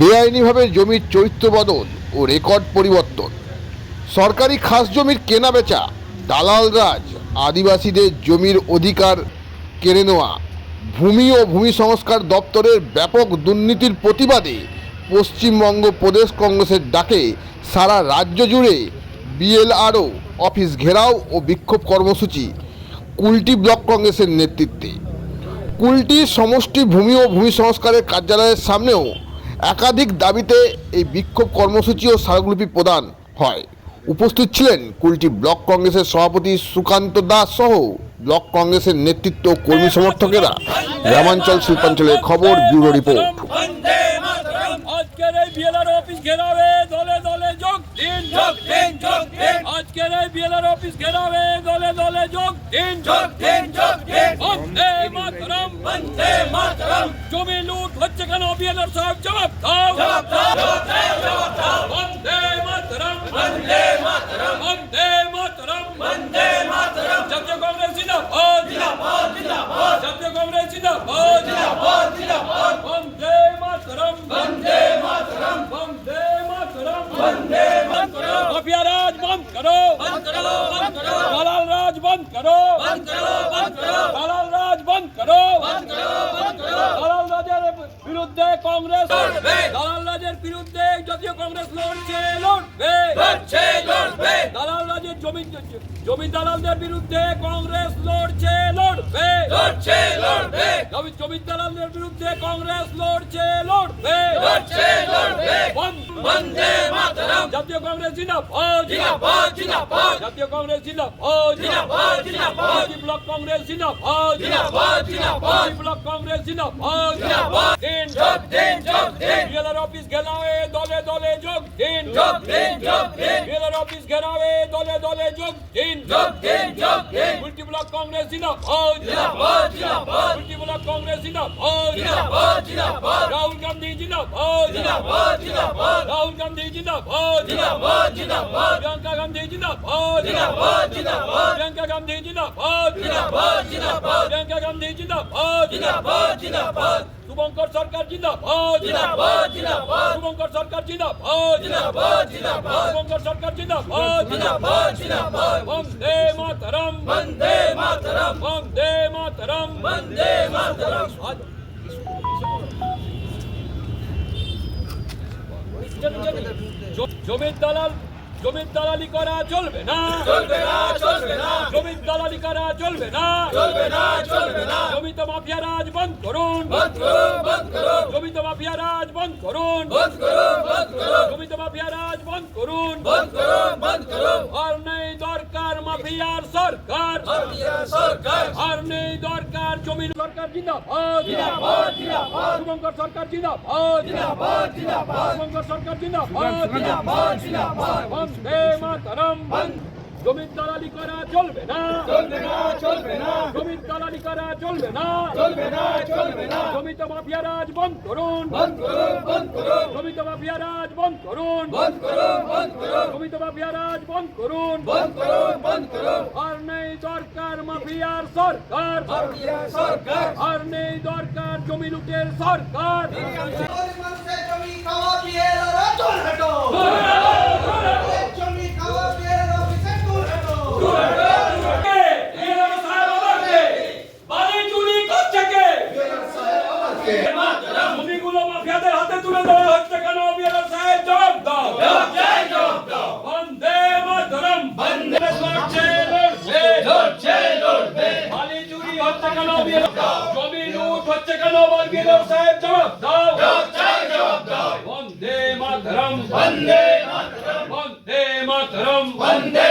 বেআইনিভাবে জমির চরিত্র বদল ও রেকর্ড পরিবর্তন। সরকারি খাস জমির কেনা বেচা, দালাল রাজ, আদিবাসীদের জমির অধিকার কেড়ে নেওয়া, ভূমি ও ভূমি সংস্কার দপ্তরের ব্যাপক দুর্নীতির প্রতিবাদে পশ্চিমবঙ্গ প্রদেশ কংগ্রেসের ডাকে সারা রাজ্য জুড়ে বিএলআরও অফিস ঘেরাও ও বিক্ষোভ কর্মসূচি কুলটি ব্লক কংগ্রেসের নেতৃত্বে। কুলটি সমষ্টি ভূমি ও ভূমি সংস্কারের কার্যালয়ের সামনেও একাধিক দাবিতে এই বিক্ষোভ কর্মসূচি ও স্মারকলিপি প্রদান হয়। উপস্থিত ছিলেন কুলটি ব্লক কংগ্রেসের সভাপতি সুকান্ত দাস সহ ব্লক কংগ্রেসের নেতৃত্ব কর্মী সমর্থকেরা। গ্রামাঞ্চল শিল্পাঞ্চলের খবর, ব্যুরো রিপোর্ট। দিন যোগ দিন যোগ দিন। আজকের এই বিএলআর অফিস ঘেরাবে দলে দলে যোগ। দিন যোগ দিন যোগ দিন। বন্দে মাতরম। বন্দে মাতরম। জমি লুট হচ্ছে কেন? বিএলআর সাহেব জবাব দাও জবাব দাও জবাব দাও। বন্দে মাতরম বন্দে মাতরম বন্দে মাতরম বন্দে মাতরম জাতীয় কংগ্রেস জিন্দাবাদ জিন্দাবাদ জিন্দাবাদ জাতীয় কংগ্রেস জিন্দাবাদ জিন্দাবাদ জিন্দাবাদ বন্দে মাতরম বন্দে মাতরম বন্দে মাতরম বন্দে মাতরম মাফিয়া রাজ বন্ধ করো বন্ধ করো বন্ধ করো দালাল রাজ বন্ধ করো বন্ধ করো বন্ধ করো দালাল রাজ বন্ধ করো বন্ধ করো বন্ধ করো দালাল রাজের বিরুদ্ধে কংগ্রেস লড়বে দালাল রাজের বিরুদ্ধে জাতীয় কংগ্রেস লড়ছে লড়বে। লড়ছে লড়বে। দালাল রাজের জমি জমি দালালদের বিরুদ্ধে কংগ্রেস লড়ছে লড়বে। লড়ছে লড়বে। জমি দালালদের বিরুদ্ধে কংগ্রেস লড়ছে লড়বে। লড়ছে লড়বে। বন্দে মাতরম। জাতীয় কংগ্রেস জিন্দাবাদ জিন্দাবাদ জিন্দাবাদ। জাতীয় কংগ্রেস জিন্দাবাদ জিন্দাবাদ জিন্দাবাদ। ব্লক কংগ্রেস জিন্দাবাদ জিন্দাবাদ জিন্দাবাদ। ব্লক কংগ্রেস জিন্দাবাদ জিন্দাবাদ। দিন যোগ দিন যোগ দিন। বিএলআর অফিস ঘেরাওয়ে দলে দলে যোগ দিন। যোগ দিন যোগ দিন। বিএলআর অফিস ঘেরাওয়ে দলে দলে যোগ দিন। যোগ দিন যোগ দিন। ব্লক কংগ্রেস জিন্দাবাদ। জিন্দাবাদ জিন্দাবাদ। মুলটি ব্লক কংগ্রেস জিন্দাবাদ। জিন্দাবাদ জিন্দাবাদ। রাহুল গান্ধী জিন্দাবাদ। জিন্দাবাদ জিন্দাবাদ। রাহুল গান্ধী জিন্দাবাদ। জিন্দাবাদ জিন্দাবাদ। প্রিয়াঙ্কা গান্ধী জিন্দাবাদ। জিন্দাবাদ জিন্দাবাদ। প্রিয়াঙ্কা গান্ধী জিন্দাবাদ। জিন্দাবাদ জিন্দাবাদ। প্রিয়াঙ্কা গান্ধী জিন্দাবাদ। জিন্দাবাদ জিন্দাবাদ। শুভঙ্কর সরকার জিন্দাবাদ। জিন্দাবাদ জিন্দাবাদ। শুভঙ্কর সরকার জিন্দাবাদ। জিন্দাবাদ জিন্দাবাদ। শুভঙ্কর সরকার জিন্দাবাদ। জিন্দাবাদ জিন্দাবাদ। বন্দে মাতরম। বন্দে মাতরম। বন্দে মাতরম। বন্দে মাতরম। জমির দালাল জমির দালালি করা চলবে না। চলবে না চলবে না। জমির দালালি করা চলবে না। চলবে না চলবে না। জমিতে মাফিয়া রাজ বন্ধ করুন। বন্ধ করুন বন্ধ করুন। জমিতে মাফিয়া রাজ বন্ধ করুন। বন্ধ করুন বন্ধ করুন। জমিতে মাফিয়া রাজ বন্ধ করুন। বন্ধ করুন বন্ধ করুন। আর নেই দরকার মাফিয়ার সরকার। মাফিয়ার সরকার। আর নেই দরকার জমির সরকার জিন্দাবাদ। জিন্দাবাদ জিন্দাবাদ। শুভঙ্কর সরকার জিন্দাবাদ। জিন্দাবাদ জিন্দাবাদ। শুভঙ্কর সরকার জিন্দাবাদ। জিন্দাবাদ জিন্দাবাদ। বন্দে মাতরম। জমির দালালি করা চলবে না। চলবে না চলবে না। জমির দালালি করা চলবে না। চলবে না চলবে না। জমিতে মাফিয়া রাজ বন্ধ করুন। বন্ধ করুন বন্ধ করুন। জমিতে মাফিয়া রাজ বন্ধ করুন। বন্ধ করুন বন্ধ করুন। জমিতে মাফিয়া রাজ বন্ধ করুন। বন্ধ করুন বন্ধ করুন। আর নেই দরকার মাফিয়ার সরকার। মাফিয়ার সরকার। আর নেই দরকার জমি লুটের সরকার। হচ্ছে কেন জমি লুট হচ্ছে কেন বিএলআর সাহেব জবাব দাও। জবাব দাও। বন্দে মাতরম। বন্দে মাতরম। বন্দে মাতরম। বন্দে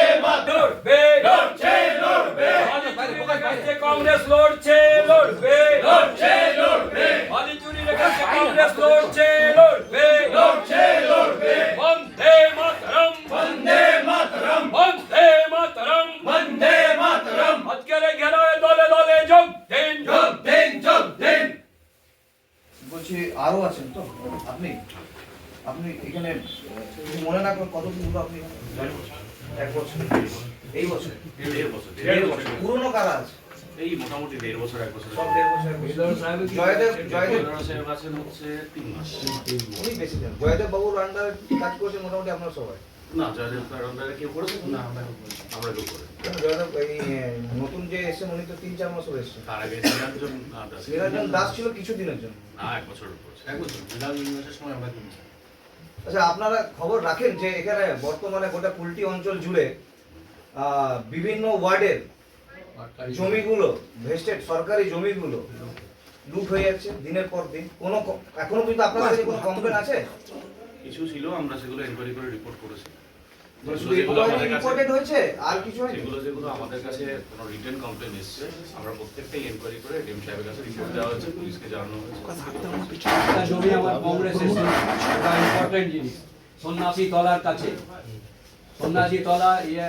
যদি মনে না করেন কত দিন হলো আপনি এক বছর। এই বছর? দেড় বছর পুরনো কারা আছে এই মোটামুটি দেড় বছর এক বছর। সব দেড় বছরের বেশি। জয়দেব জয়দেব সাহেব আছেন হচ্ছে তিন মাস। উনি বেশি দেন জয়দেব বাবুর আন্ডারে কাজ করছে মোটামুটি আপনারা সবাই? না জয়দেব আন্ডারে কেউ করেছে? না আমরা আমরা কেউ করে জয়দেব এই নতুন যে এসেছেন উনি তো তিন চার মাস হয়ে এসেছেন। তার আগে নিরঞ্জন দাস ছিল কিছুদিনের জন্য। না এক বছর উপর। এক বছর। দাসের সময় আমরা তিন আচ্ছা আপনারা খবর রাখেন যে এখানে বর্তমানে গোটা পুলটি অঞ্চল জুড়ে বিভিন্ন ওয়ার্ডের জমিগুলো ভেস্টেড সরকারি জমিগুলো লুট হয়ে যাচ্ছে দিনের পর দিন। কোনো এখনও পর্যন্ত আপনার কাছে কোনো কমপ্লেন আছে? কিছু ছিল আমরা সেগুলো এনকোয়ারি করে রিপোর্ট করেছি। আর কিছু যেগুলো যেগুলো আমাদের কাছে কোনো রিটার্ন কমপ্লেন এসছে আমরা প্রত্যেকটাই এনকোয়ারি করে ডিএম সাহেবের কাছে রিপোর্ট দেওয়া হয়েছে পুলিশকে জানানো হয়েছে। একটা জমি আমার কংগ্রেস এসে একটা ইম্পর্টেন্ট জিনিস। সন্ন্যাসী তলার কাছে। সন্ন্যাসী তলা ইয়ে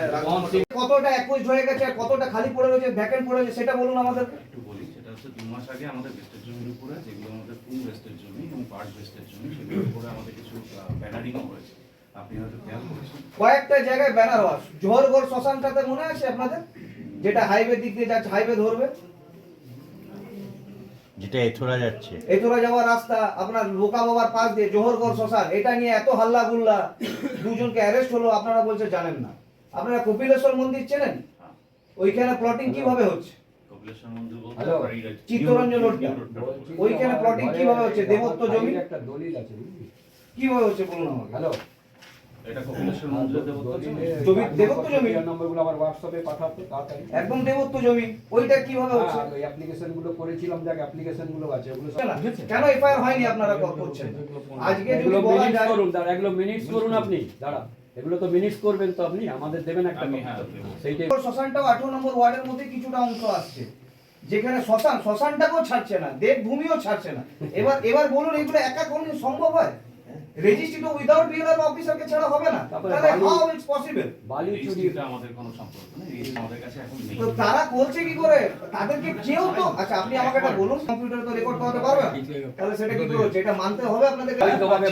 কতটা হয়ে গেছে কতটা খালি পড়ে রয়েছে ভ্যাকেন্ট পড়ে রয়েছে সেটা বলুন আমাদের একটু বলি সেটা হচ্ছে দু মাস আগে আমাদের বেস্টের জমির উপরে যেগুলো আমাদের ফুল বেস্টের জমি এবং পার্ট বেস্টের জমি সেগুলোর উপরে আমাদের কিছু ব্যানারিংও হয়েছে। কয়েকটা জায়গায় ব্যানার হওয়া জোহরগড় শ্মশানটাতে মনে আছে আপনাদের? যেটা হাইওয়ে দিক দিয়ে যাচ্ছে হাইওয়ে ধরবে? যেটা এথোরা যাচ্ছে। এতরা যাওয়ার রাস্তা আপনার লোকা বাবার পাশ দিয়ে জোহরগড় শ্মশান এটা নিয়ে এত হাল্লা গুল্লা দুজনকে অ্যারেস্ট হলো আপনারা বলছে জানেন না। আপনারা কপিলেশ্বর মন্দির চেনেন? ওইখানে প্লটিং কীভাবে হচ্ছে। চিত্তরঞ্জন ওইখানে প্লটিং কীভাবে হচ্ছে? দেবত্ব জমি? একটা দলিল আছে কীভাবে হচ্ছে বলুন আমাকে। হ্যালো। এটা কপিলেশ্বর মন্দিরের দেবত্ব জমি। জমি? দেবত্ব জমি? নম্বরগুলো আমার হোয়াটসঅ্যাপে পাঠাতে তাড়াতাড়ি। একদম দেবত্ব জমি। ওইটা কীভাবে হচ্ছে? হ্যাঁ ওই অ্যাপ্লিকেশনগুলো করেছিলাম যাক অ্যাপ্লিকেশনগুলো আছে ওগুলো কেন? এফআইআর হয়নি আপনারা ক- করছেন? আজকে এগুলো বলা করুন দাঁড়া এগুলো মিনিটস করুন আপনি। দাঁড়া এগুলো তো করবেন তো আপনি আমাদের দেবেন একটা। হ্যাঁ, সেইটাই। শ্মশানটাও আঠারো নম্বর ওয়ার্ডের মধ্যে কিছুটা অংশ আসছে। যেখানে শ্মশান শ্মশানটাকেও ছাড়ছে না দেবভূমিও ছাড়ছে না। এবার এবার বলুন এগুলো একা কোন সম্ভব হয়? রেজিস্ট্রি তো উইদাউট বিএলআর অফিসারকে ছাড়া হবে না। তাহলে হাউ ইটস পসিবল বালি এই চুরি আমাদের কোনো সম্পর্ক নেই এই আমাদের কাছে এখন নেই। তো তারা বলছে কি করে? তাদেরকে কেউ তো আচ্ছা আপনি আমাকে এটা বলুন কম্পিউটারে তো রেকর্ড করাতে পারবে তাহলে সেটা কি করে এটা মানতে হবে আপনাদের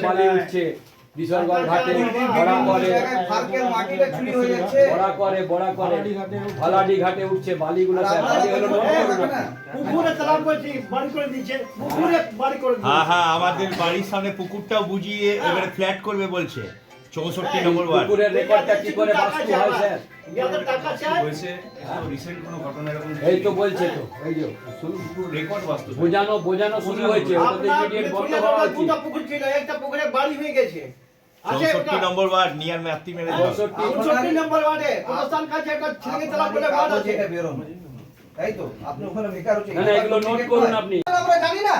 বালি উঠছে। বিশালগড় ঘাটে বড়া করে। ফারকের মাটিটা চুরি হয়ে বড়া করে বড়া করে। ঘাটে উঠছে। বালিগুলো হ্যাঁ, হ্যাঁ হ্যাঁ আমাদের বাড়ির সামনে পুকুরটাও বুঝিয়ে এবারে ফ্ল্যাট করবে বলছে। চৌষট্টি নম্বর ওয়ার্ড। পুকুরের রেকর্ডটা কি করে বাস্তু হয় স্যার? যাদের টাকা চায় হয়েছে? রিসেন্ট কোনো ঘটনা এরকম এই তো বলছে তো এই যে। রেকর্ড বাস্তব বোঝানো বোঝানো শুরু হয়েছে ওটা ইমিডিয়েট বন্ধ করা উচিত। দুটো পুকুর ছিল একটা পুকুরে বাড়ি হয়ে গেছে। চৌষট্টি নম্বর ওয়ার্ড নিয়ার ম্যাপটি মেরে চৌষট্টি নম্বর ওয়ার্ডে কবরস্থান কাছে একটা ছেলেকে তালাব করে কাগজে আছে। এটা তাই তো আপনি ওখানে বেকার হচ্ছে। না না এগুলো নোট করুন আপনি। আমরা জানি না।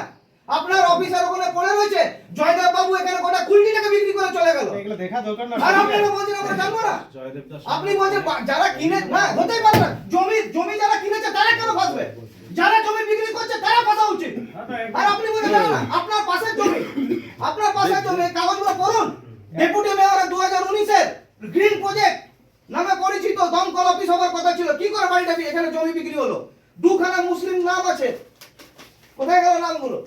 আপনার অফিসার ওখানে পড়ে রয়েছে। জয়দেব বাবু এখানে গোটা কুলটিটাকে বিক্রি করে চলে গেল। এগুলো দেখা দরকার না। আর আপনারা বলছেন আমরা জানব না। আপনি বলছেন যারা কিনে না হতেই পারে না। জমি জমি যারা কিনেছে তারা কেন ফাঁসবে? যারা জমি বিক্রি করছে তারা ফাঁসা উচিত। আর আপনি বলছেন না আপনার পাশের জমি আপনার পাশের জমি কাগজগুলো পড়ুন। ডেপুটি মেয়র দু হাজার উনিশের গ্রিন প্রজেক্ট নামে পরিচিত দমকল অফিস হবার কথা ছিল। কি করে বাড়িটা এখানে জমি বিক্রি হলো। দুখানা মুসলিম নাম আছে। কোথায় গেল নামগুলো?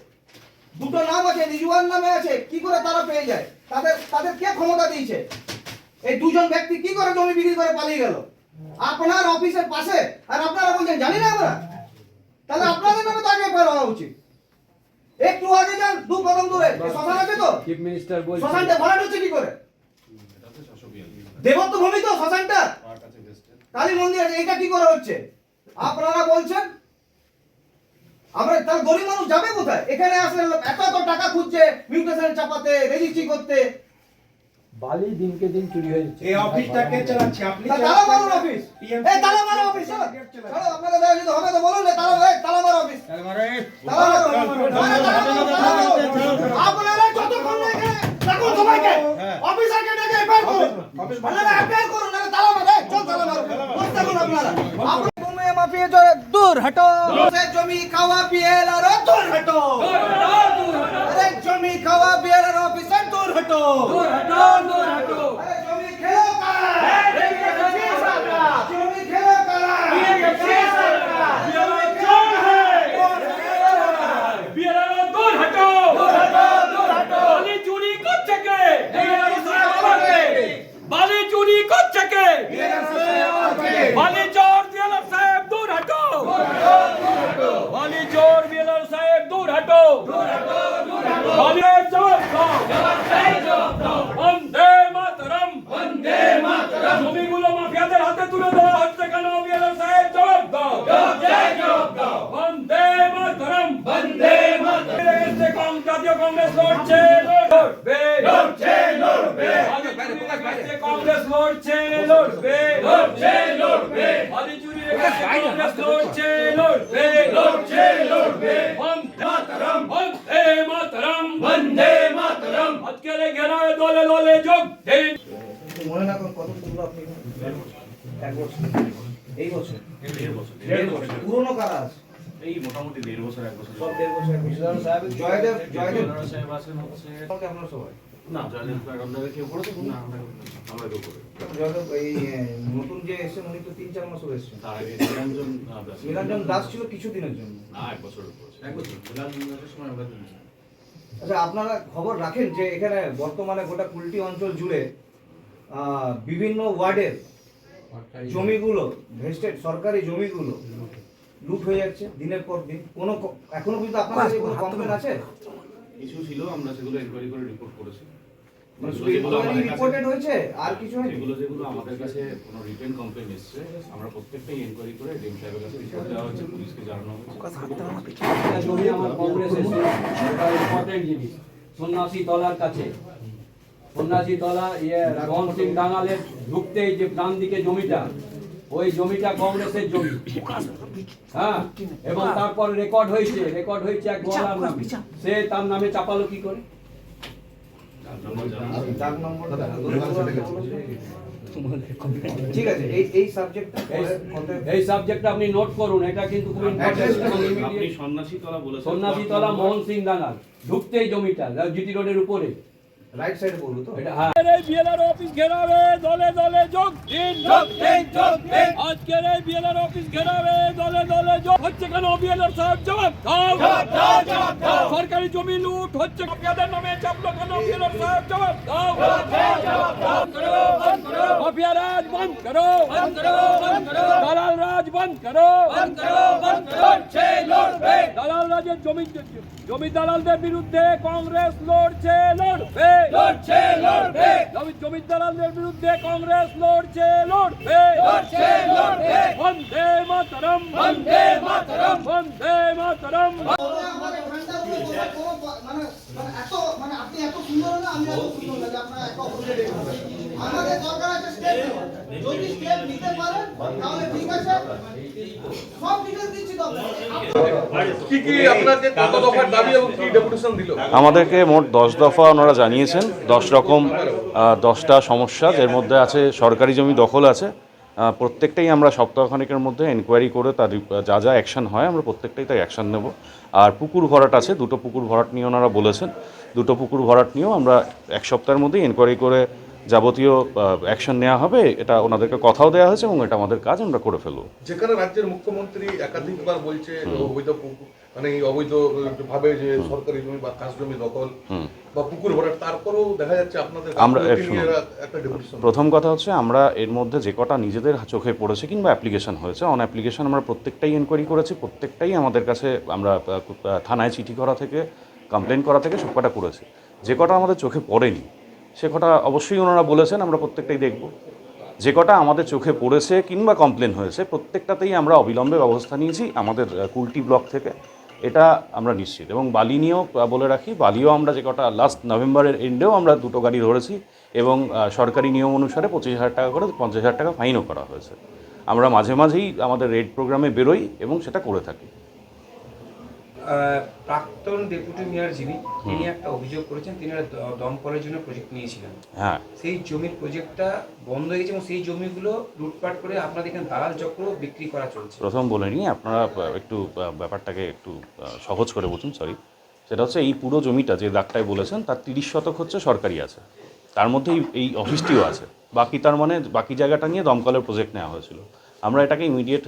দুটো নাম আছে রিজওয়ান নামে আছে। কি করে তারা পেয়ে যায়? তাদের তাদের কে ক্ষমতা দিয়েছে? এই দুজন ব্যক্তি কি করে জমি বিক্রি করে পালিয়ে গেল? আপনার অফিসের পাশে? আর আপনারা বলছেন, জানি না আমরা। তাহলে আপনাদের নামে তাকে হওয়া উচিত। একটু আগে যান দু কদম দূরে। শ্মশান আছে তো? চিফ মিনিস্টার বলছে শ্মশানটা ভরাট হচ্ছে কি করে? দেবত্ব ভূমি তো শ্মশানটা? কালী মন্দির আছে এটা কি করে হচ্ছে? আপনারা বলছেন? আমরা তার গরিব মানুষ যাবে কোথায়? এখানে আসলে এত এত টাকা খুঁজছে মিউটেশন চাপাতে রেজিস্ট্রি করতে। বালি দিনকে দিন চুরি হয়ে যাচ্ছে। এই অফিসটা কে চালাচ্ছে আপনি তালা মারুন অফিস। এ তালা মারো অফিস চলো। চলো, দ্বারা যদি হবে তো বলুন না, তালা এ, তালা মারো অফিস। তালা মারো তালা মারো, তালা মারো। আপনারা যতক্ষণ না এখানে রাখুন সবাইকে। অফিসারকে ডেকে এফআইআর করুন। আপনারা এফআইআর করুন নাহলে তালা মারো। চল তালা মারো। বসে থাকুন আপনারা। আপনারা তুমি মাফিয়া জোরে দূর হটো। সে জমি খাওয়া আর দূর হটো। আরে জমি খাওয়া বিয়েল আর অফিসার দূর হটো আরে জমি খেলো কারা জমি খেলো কারা বিএলআরও দূর হটো বালি চুরি করছে কে বালি চুরি করছে কে বালি চোর বিএলআর সাহেব দূর হটো লড়ছে লড়বে লড়ছে লড়বে কংগ্রেস লড়ছে লড়বে লড়ছে লড়বে আদি চুরি কংগ্রেস লড়ছে লড়বে লড়ছে লড়বে বন্দে মাতরম বন্দে মাতরম বন্দে মাতরম আজকের এই ঘেরায় দলে দলে যোগ দিন মনে না করেন কত তুললো আপনি এক বছর। এই বছর? দেড় বছর। পুরোনো কারা আছে? এই মোটামুটি দেড় বছর এক বছর। সব দেড় বছর এক বছর। জয়দেব জয়দেব জয়দেব সাহেব আছেন হচ্ছে আপনারা সবাই? না জয়দেব আপনাদের কেউ না আমরা আমরা কেউ করে জয়দেব এই নতুন যে এসে উনি তো তিন চার মাস হয়ে এসেছেন। তার আগে নিরঞ্জন দাস। ছিল। কিছুদিনের জন্য। না এক বছরের করেছে এক বছর। নিরঞ্জন দাসের সময় আমরা আচ্ছা আপনারা খবর রাখেন যে এখানে বর্তমানে গোটা কুলটি অঞ্চল জুড়ে আহ, বিভিন্ন ওয়ার্ডের জমিগুলো ভেস্টেড সরকারি জমিগুলো লুট হয়ে যাচ্ছে দিনের পর দিন। কোনো এখনও কিন্তু আপনার কাছে কোনো কমপ্লেন আছে? কিছু ছিল আমরা সেগুলো এনকোয়ারি করে রিপোর্ট করেছি। মানে রিপোর্টেড হয়েছে আর কিছু হয়নি? যেগুলো যেগুলো আমাদের কাছে কোনো রিটেন কমপ্লেন এসছে আমরা প্রত্যেকটাই এনকোয়ারি করে ডিএম সাহেবের কাছে রিপোর্ট দেওয়া হয়েছে পুলিশকে জানানো হয়েছে। কংগ্রেস সন্ন্যাসী তলার কাছে সন্ন্যাসী তলা ইয়ে সিং ঢুকতেই যে ডান দিকে জমিটা ওই জমিটা কংগ্রেসের জমি। হ্যাঁ? এবং তারপর রেকর্ড হয়েছে রেকর্ড হয়েছে এক গোয়ালার নামে। সে তার নামে চাপালো কি করে? ঠিক আছে এই এই সাবজেক্টটা এই- সাবজেক্টটা আপনি নোট করুন এটা কিন্তু খুব ইম্পর্টেন্ট মোহন সিং ডাঙ্গাল ঢুকতেই জমিটা জিটি রোডের উপরে। রাইট সাইডে বলব তো এটা হ্যাঁ আজকের এই বিএলআর অফিস ঘেরাবে দলে দলে যোগ দিন যোগ দিন যোগ দিন আজকের এই বিএলআর অফিস ঘেরাবে দলে দলে যোগ হচ্ছে কেন বিএলআর সাহেব জবাব দাও সরকারি জমি লুট হচ্ছে কাদের নামে চাপলো কেন বিএলআর সাহেব জবাব দাও বন্ধ করো বন্ধ করো মাফিয়া রাজ বন্ধ করো। বন্ধ করো বন্ধ করো। দালাল রাজ বন্ধ করো। বন্ধ করো বন্ধ করো। লড়বে। দালাল রাজের জমি জমি দালালদের বিরুদ্ধে কংগ্রেস লড়ছে লড়বে। লড়ছে লড়বে। জমি দালালদের বিরুদ্ধে কংগ্রেস লড়ছে লড়বে। লড়ছে লড়বে। বন্দে মাতরম। বন্দে মাতরম। বন্দে মাতরম। মানে মানে এত মানে আপনি এত সুন্দর না আমি এত সুন্দর যে আপনারা এত আমাদের দরকার আমাদেরকে মোট দশ দফা ওনারা জানিয়েছেন দশ রকম আহ, দশটা সমস্যা এর মধ্যে আছে সরকারি জমি দখল আছে। প্রত্যেকটাই আমরা সপ্তাহখানেকের মধ্যে এনকোয়ারি করে তার যা যা অ্যাকশন হয় আমরা প্রত্যেকটাই তাই অ্যাকশন নেব। আর পুকুর ভরাট আছে দুটো পুকুর ভরাট নিয়ে ওনারা বলেছেন। দুটো পুকুর ভরাট নিয়েও আমরা এক সপ্তাহের মধ্যেই এনকোয়ারি করে যাবতীয় অ্যাকশন নেওয়া হবে এটা ওনাদেরকে কথাও দেওয়া হয়েছে এবং এটা আমাদের কাজ আমরা করে ফেলব। যেখানে রাজ্যের মুখ্যমন্ত্রী একাধিকবার বলছে অবৈধ মানে অবৈধ ভাবে যে সরকারি জমি বা জমি দখল বা পুকুর ভরাট তারপরেও দেখা যাচ্ছে আপনাদের আমরা- প্রথম কথা হচ্ছে আমরা এর মধ্যে যে কটা নিজেদের চোখে পড়েছে কিংবা অ্যাপ্লিকেশন হয়েছে অন অ্যাপ্লিকেশন আমরা প্রত্যেকটাই এনকোয়ারি করেছি প্রত্যেকটাই আমাদের কাছে আমরা থানায় চিঠি করা থেকে কমপ্লেন করা থেকে সব কটা করেছি। যে কটা আমাদের চোখে পড়েনি সে কটা অবশ্যই ওনারা বলেছেন, আমরা প্রত্যেকটাই দেখব। যে কটা আমাদের চোখে পড়েছে কিংবা কমপ্লেন হয়েছে, প্রত্যেকটাতেই আমরা অবিলম্বে ব্যবস্থা নিয়েছি আমাদের কুলটি ব্লক থেকে। এটা আমরা নিশ্চিত। এবং বালি নিয়েও বলে রাখি, বালিও আমরা যে কটা লাস্ট নভেম্বরের এন্ডেও আমরা দুটো গাড়ি ধরেছি এবং সরকারি নিয়ম অনুসারে পঁচিশ হাজার টাকা করে, পঞ্চাশ হাজার টাকা ফাইনও করা হয়েছে। আমরা মাঝে মাঝেই আমাদের রেড প্রোগ্রামে বেরোই এবং সেটা করে থাকি। প্রাক্তন ডেপুটি মেয়র যিনি তিনি একটা অভিযোগ করেছেন তিনি দমকলের জন্য প্রজেক্ট নিয়েছিলেন। হ্যাঁ। সেই জমির প্রজেক্টটা বন্ধ হয়ে গেছে এবং সেই জমিগুলো লুটপাট করে আপনাদের এখানে দালাল চক্র বিক্রি করা চলছে। প্রথম বলে নিই আপনারা একটু ব্যাপারটাকে একটু সহজ করে বুঝুন সরি সেটা হচ্ছে এই পুরো জমিটা যে দাগটায় বলেছেন তার তিরিশ শতক হচ্ছে সরকারি আছে। তার মধ্যে এই অফিসটিও আছে। বাকি তার মানে বাকি জায়গাটা নিয়ে দমকলের প্রজেক্ট নেওয়া হয়েছিল। আমরা এটাকে ইমিডিয়েট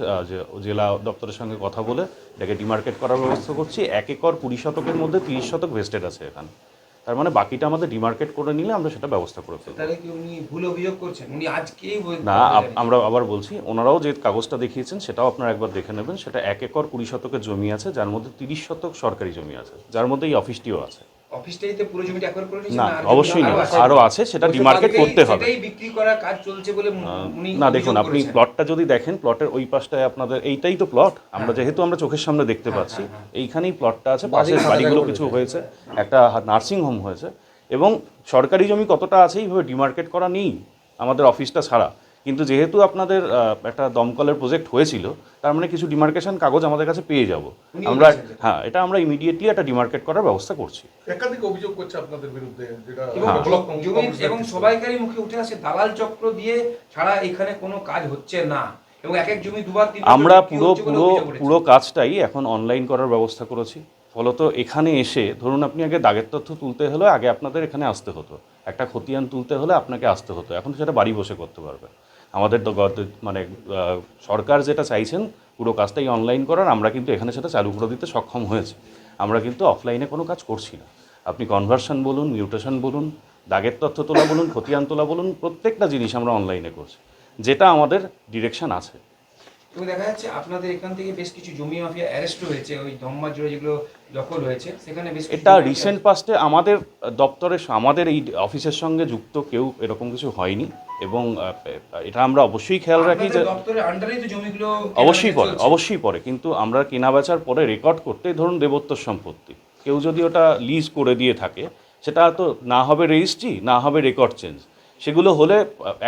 জেলা দপ্তরের সঙ্গে কথা বলে এটাকে ডিমার্কেট করার ব্যবস্থা করছি। এক একর কুড়ি শতকের মধ্যে তিরিশ শতক ভেস্টেড আছে এখানে। তার মানে বাকিটা আমাদের ডিমার্কেট করে নিলে আমরা সেটা ব্যবস্থা করে ফেলব। তাহলে কি উনি ভুল অভিযোগ করছেন? উনি আজকেই না। আমরা আবার বলছি ওনারাও যে কাগজটা দেখিয়েছেন সেটাও আপনারা একবার দেখে নেবেন। সেটা এক একর কুড়ি শতকের জমি আছে যার মধ্যে তিরিশ শতক সরকারি জমি আছে যার মধ্যে এই অফিসটিও আছে। অফিসটাইতে পুরো জমিটা একবার করে না অবশ্যই না? আরও আছে সেটা ডিমার্কেট করতে হবে। সেটাই বিক্রি করার কাজ চলছে বলে উনি না দেখুন আপনি প্লটটা যদি দেখেন প্লটের ওই পাশটায় আপনাদের এইটাই তো প্লট আমরা হ্যাঁ। যেহেতু আমরা চোখের সামনে দেখতে পাচ্ছি হ্যাঁ, এইখানেই প্লটটা আছে পাশের বাড়িগুলো কিছু হয়েছে একটা নার্সিং হোম হয়েছে এবং সরকারি জমি কতটা আছে এইভাবে ডিমার্কেট করা নেই আমাদের অফিসটা ছাড়া। কিন্তু যেহেতু আপনাদের একটা দমকলের প্রজেক্ট হয়েছিল তার মানে কিছু ডিমার্কেশন কাগজ আমাদের কাছে পেয়ে যাব। আমরা হ্যাঁ এটা আমরা ইমিডিয়েটলি একটা ডিমার্কেট করার ব্যবস্থা করছি। একাধিক অভিযোগ করছে আপনাদের বিরুদ্ধে যেটা এবং। ব্লক জমি এবং সবাইকারই মুখে উঠে আসে দালাল চক্র দিয়ে ছাড়া এখানে কোনো কাজ হচ্ছে না। এবং এক এক জমি দুবার তিনবার আমরা পুরো পুরো পুরো কাজটাই এখন অনলাইন করার ব্যবস্থা করেছি। ফলত এখানে এসে ধরুন আপনি আগে দাগের তথ্য তুলতে হলে আগে আপনাদের এখানে আসতে হতো। একটা খতিয়ান তুলতে হলে আপনাকে আসতে হতো। এখন সেটা বাড়ি বসে করতে পারবে আমাদের তো মানে সরকার যেটা চাইছেন, পুরো কাজটাই অনলাইন করার, আমরা কিন্তু এখানে সেটা চালু করে দিতে সক্ষম হয়েছে। আমরা কিন্তু অফলাইনে কোনো কাজ করছি না। আপনি কনভার্সন বলুন মিউটেশন বলুন, দাগের তথ্য তোলা বলুন, খতিয়ান তোলা বলুন, প্রত্যেকটা জিনিস আমরা অনলাইনে করছি। যেটা আমাদের ডিরেকশান আছে। এবং দেখা যাচ্ছে আপনাদের এখান থেকে বেশ কিছু জমি মাফিয়া অ্যারেস্ট হয়েছে ওই দম্মা জুড়ে যেগুলো দখল হয়েছে সেখানে বেশ এটা রিসেন্ট পাস্টে আমাদের দপ্তরের আমাদের এই অফিসের সঙ্গে যুক্ত কেউ এরকম কিছু হয়নি এবং এটা আমরা অবশ্যই খেয়াল রাখি যে দপ্তরের আন্ডারেই তো জমিগুলো অবশ্যই পরে অবশ্যই পরে কিন্তু আমরা কেনা বেচার পরে রেকর্ড করতে ধরুন দেবত্বর সম্পত্তি। কেউ যদি ওটা লিজ করে দিয়ে থাকে সেটা তো না হবে রেজিস্ট্রি না হবে রেকর্ড চেঞ্জ সেগুলো হলে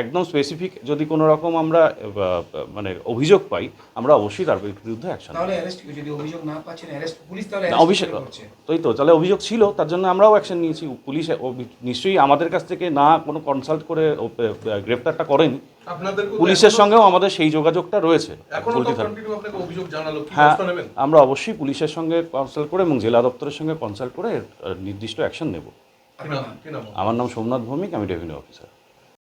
একদম স্পেসিফিক যদি কোনো রকম আমরা মানে অভিযোগ পাই আমরা অবশ্যই তার বিরুদ্ধে অ্যাকশন তাহলে অ্যারেস্ট যদি অভিযোগ না পাচ্ছেন অ্যারেস্ট পুলিশ তাহলে না, arrest অভিষেক তাই তো তাহলে অভিযোগ ছিল তার জন্য আমরাও অ্যাকশন নিয়েছি। পুলিশ নিশ্চয়ই আমাদের কাছ থেকে না কোনো কনসাল্ট করে গ্রেপ্তারটা করেনি। পুলিশের সঙ্গেও আমাদের সেই যোগাযোগটা রয়েছে হ্যাঁ আমরা অবশ্যই পুলিশের সঙ্গে কনসাল্ট করে এবং জেলা দপ্তরের সঙ্গে কনসাল্ট করে নির্দিষ্ট অ্যাকশন নেব। কি নাম কি নাম? আমার নাম সোমনাথ ভৌমিক আমি রেভিনিউ অফিসার